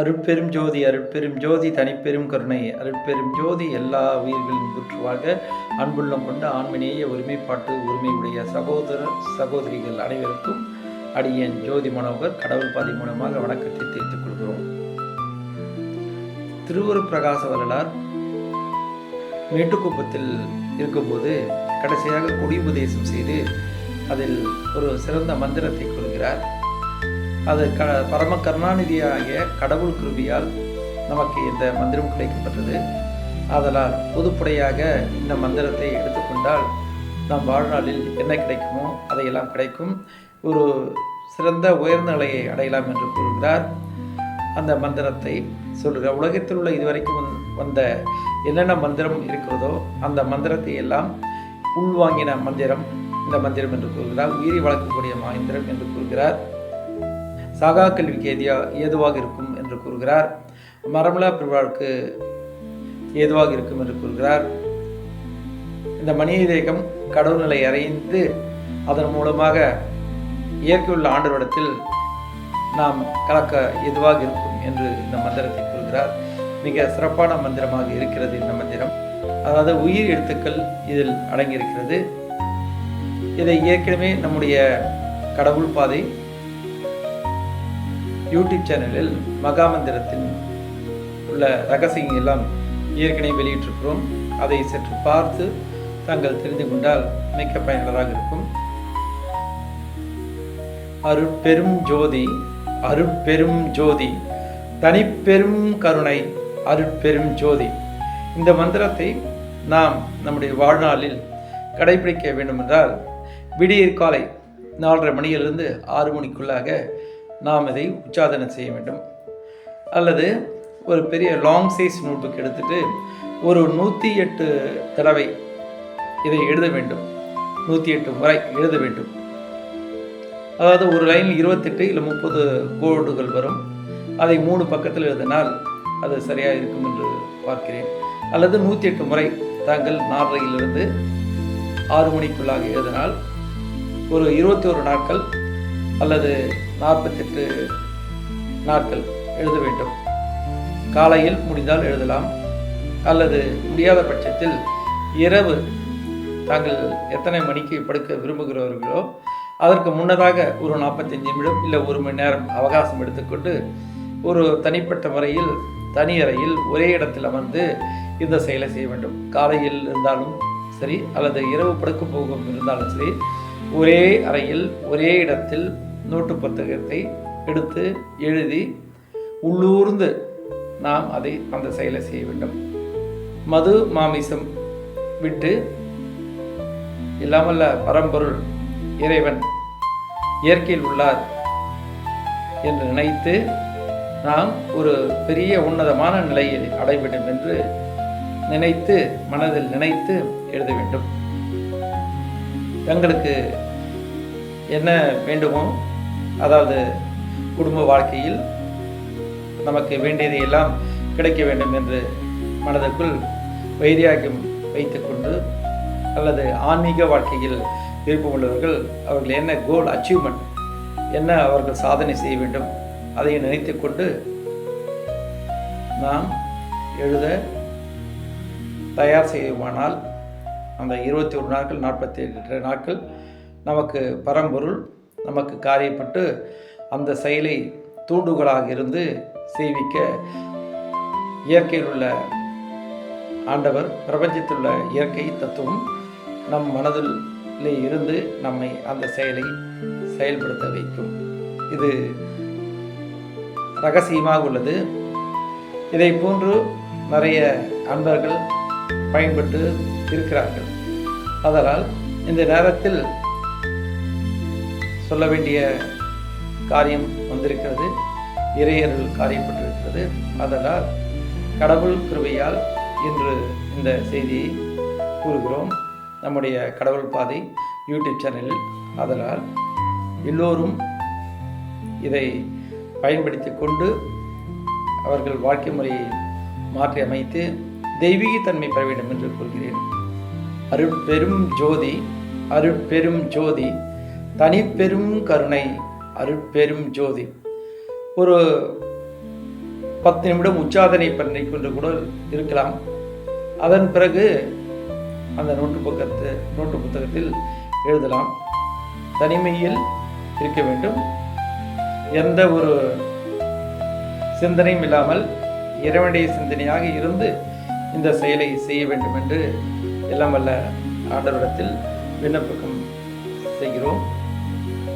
அருட்பெரும் ஜோதி அருட்பெரும் ஜோதி தனிப்பெரும் கருணை. அருட்பெரும் ஜோதி எல்லா உயிர்களின் புற்றுவாக அன்புள்ளம் கொண்ட ஆண்மநேய ஒருமைப்பாட்டு உரிமையுடைய சகோதர சகோதரிகள் அனைவருக்கும் அடியேன் ஜோதி மனோகர் கடவுள் பாதி மூலமாக வணக்கத்தை தெரிவித்துக் கொள்கிறோம். திருவருட் பிரகாச வரலார் மேட்டுக்குப்பத்தில் இருக்கும்போது கடைசியாக குடி உபதேசம் செய்து அதில் ஒரு சிறந்த மந்திரத்தை கொள்கிறார் அது க பரம கருணாநிதியாகிய கடவுள் கிருபியால் நமக்கு இந்த மந்திரம் கிடைக்கப்பட்டது. ஆதலால் பொதுப்படையாக இந்த மந்திரத்தை எடுத்துக்கொண்டால் நம் வாழ்நாளில் என்ன கிடைக்குமோ அதையெல்லாம் கிடைக்கும். ஒரு சிறந்த உயர்ந்த நிலையை அடையலாம் என்று கூறுகிறார். அந்த மந்திரத்தை சொல்கிறார் உலகத்தில் உள்ள இதுவரைக்கும் வந்- வந்த என்னென்ன மந்திரம் இருக்கிறதோ அந்த மந்திரத்தை எல்லாம் உள்வாங்கின மந்திரம் இந்த மந்திரம் என்று கூறுகிறார். உயிரி வளர்க்கக்கூடிய மந்திரம் என்று கூறுகிறார். சாகா கல்விக்கு ஏதியா ஏதுவாக இருக்கும் என்று கூறுகிறார். மரமலா பிரிவாளுக்கு ஏதுவாக இருக்கும் என்று கூறுகிறார். இந்த மனித தேகம் கடவுள் நிலை அறைந்து அதன் மூலமாக இயற்கை உள்ள ஆண்டவரிடத்தில் நாம் கலக்க எதுவாக இருக்கும் என்று இந்த மந்திரத்தை கூறுகிறார். மிக சிறப்பான மந்திரமாக இருக்கிறது இந்த மந்திரம். அதாவது உயிர் எழுத்துக்கள் இதில் அடங்கியிருக்கிறது. இதை ஏற்கனவே நம்முடைய கடவுள் பாதை யூடியூப் சேனலில் மகாமந்திரத்தின் உள்ள ரகசியம் எல்லாம் ஏற்கனவே வெளியிட்டிருக்கிறோம். அதை சற்று பார்த்து தாங்கள் தெரிந்து கொண்டால் மிக்க பயனுள்ளதாக இருக்கும். அருட்பெரும் ஜோதி அருட்பெரும் ஜோதி தனிப்பெரும் கருணை அருட்பெரும் ஜோதி. இந்த மந்திரத்தை நாம் நம்முடைய வாழ்நாளில் கடைபிடிக்க வேண்டுமென்றால் விடியற் காலை நாலரை மணியிலிருந்து ஆறு மணிக்குள்ளாக நாம் இதை உச்சாதனம் செய்ய வேண்டும். அல்லது ஒரு பெரிய லாங் சைஸ் நோட்புக் எடுத்துட்டு ஒரு நூற்றி எட்டு தடவை இதை எழுத வேண்டும். நூற்றி எட்டு முறை எழுத வேண்டும். அதாவது ஒரு லைனில் இருபத்தெட்டு இல்லை முப்பது கோடுகள் வரும். அதை மூணு பக்கத்தில் எழுதினால் அது சரியாக இருக்கும் என்று பார்க்கிறேன். அல்லது நூற்றி எட்டு முறை தாங்கள் நாலரையிலிருந்து ஆறு மணிக்குள்ளாக எழுதினால் ஒரு இருபத்தி ஒரு நாட்கள் அல்லது நாற்பத்தெட்டு நாட்கள் எழுத வேண்டும். காலையில் முடிந்தால் எழுதலாம். அல்லது முடியாத பட்சத்தில் இரவு தாங்கள் எத்தனை மணிக்கு படுக்க விரும்புகிறவர்களோ அதற்கு முன்னதாக ஒரு நாற்பத்தஞ்சு நிமிடம் இல்லை ஒரு மணி நேரம் அவகாசம் எடுத்துக்கொண்டு ஒரு தனிப்பட்ட முறையில் தனி அறையில் ஒரே இடத்தில் அமர்ந்து இந்த செயலை செய்ய வேண்டும். காலையில் இருந்தாலும் சரி அல்லது இரவு படுக்க போகும் இருந்தாலும் சரி ஒரே அறையில் ஒரே இடத்தில் நோட்டு புத்தகத்தை எடுத்து எழுதி உள்ளூர்ந்து நாம் அதை அந்த செயலை செய்ய வேண்டும். மது மாமிசம் விட்டு இல்லாமல்ல பரம்பொருள் இறைவன் இயற்கையில் உள்ளார் என்று நினைத்து நாம் ஒரு பெரிய உன்னதமான நிலையில் அடைவிடும் என்று நினைத்து மனதில் நினைத்து எழுத வேண்டும். எங்களுக்கு என்ன வேண்டுமோ அதாவது குடும்ப வாழ்க்கையில் நமக்கு வேண்டியதை எல்லாம் கிடைக்க வேண்டும் என்று மனதுக்குள் வைராக்கியம் வைத்துக்கொண்டு அல்லது ஆன்மீக வாழ்க்கையில் விருப்பமுள்ளவர்கள் அவர்கள் என்ன கோல் அச்சீவ்மெண்ட் என்ன அவர்கள் சாதனை செய்ய வேண்டும் அதை நினைத்துக்கொண்டு நாம் எழுத தயார் செய்வோமானால் அந்த இருபத்தி ஒரு நாட்கள் நாற்பத்தி எட்டு நாட்கள் நமக்கு பரம்பொருள் நமக்கு காரியப்பட்டு அந்த செயலை தூண்டுகளாக இருந்து சேவிக்க இயற்கையில் உள்ள ஆண்டவர் பிரபஞ்சத்தில் உள்ள இயற்கை தத்துவம் நம் மனதில் இருந்து நம்மை அந்த செயலை செயல்படுத்த வைக்கும். இது ரகசியமாக உள்ளது. இதை போன்று நிறைய அன்பர்கள் பயன்பட்டு இருக்கிறார்கள். அதனால் இந்த நேரத்தில் சொல்ல வேண்டிய காரியம் வந்திருக்கிறது. இறையர்கள் காரியப்பட்டிருக்கிறது. அதனால் கடவுள் கிருபையால் இன்று இந்த செய்தியை கூறுகிறோம். நம்முடைய கடவுள் பாதை யூடியூப் சேனலில். அதனால் எல்லோரும் இதை பயன்படுத்தி கொண்டு அவர்கள் வாழ்க்கை முறையை மாற்றி அமைத்து தெய்வீக தன்மை பெற வேண்டும் என்று கூறுகிறேன். அருட்பெரும் ஜோதி அருட்பெரும் ஜோதி. தனி பெரும் கருணை அருட்பெரும் ஜோதி. ஒரு பத்து நிமிடம் உச்சாதனை பண்ணி கொண்டு கூட இருக்கலாம். அதன் பிறகு அந்த நோட்டு பக்கத்து நோட்டு புத்தகத்தில் எழுதலாம். தனிமையில் இருக்க வேண்டும். எந்த ஒரு சிந்தனையும் இல்லாமல் இறைவனுடைய சிந்தனையாக இருந்து இந்த செயலை செய்ய வேண்டும் என்று எல்லாம் வல்ல ஆண்டவரிடத்தில் விண்ணப்பம் செய்கிறோம்.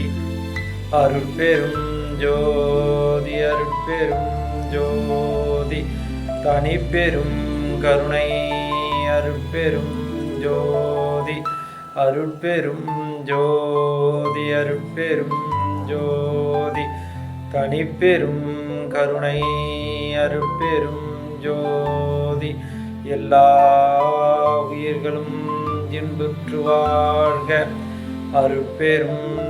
ஜோதி அருட்பெரும் ஜோதி அருட்பெரும் ஜோதி தனிப்பெரும் கருணை அருட்பெரும் ஜோதி அருட்பெரும் ஜோதி அருட்பெரும் ஜோதி தனிப்பெரும் கருணை அருட்பெரும் ஜோதி. எல்லா உயிர்களும் இன்புற்று வாழ்க. அருட்பெரும்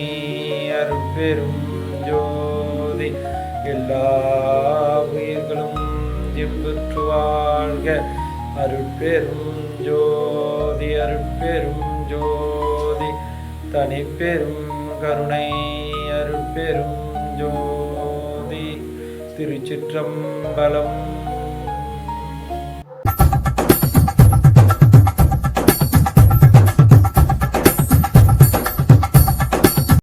பெரும் ஜோதி. எல்லா உயிர்களும் ஜிம்புற்று வாழ்க. அருட்பெரும் ஜோதி அருட்பெரும் ஜோதி. தனிப்பெரும் கருணை அருட்பெரும் ஜோதி. திருச்சிற்றம்பலம்